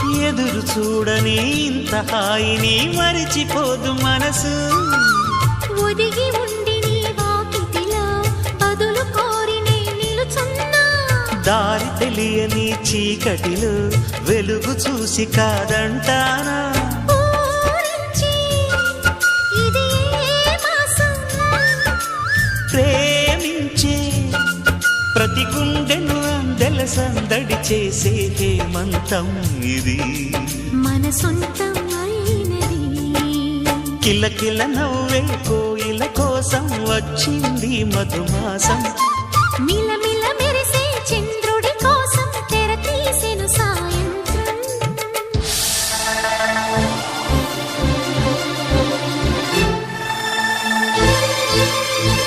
చూడని ఇంత హాయిని మరిచిపోదు మనసు. ఒదిగి ఉండి నీ వాకిటిలో బదులు కోరి నే నిలుచున్నా. దారి తెలియని చీకటిలో వెలుగు చూసి కాదంటానా? ఊరించి ప్రతి గుండెను అందెల సందడి చేసే హేమంతం ఇది. మన సొంతం కిలకిల నవ్వే కోయిల కోసం వచ్చింది మధుమాసం.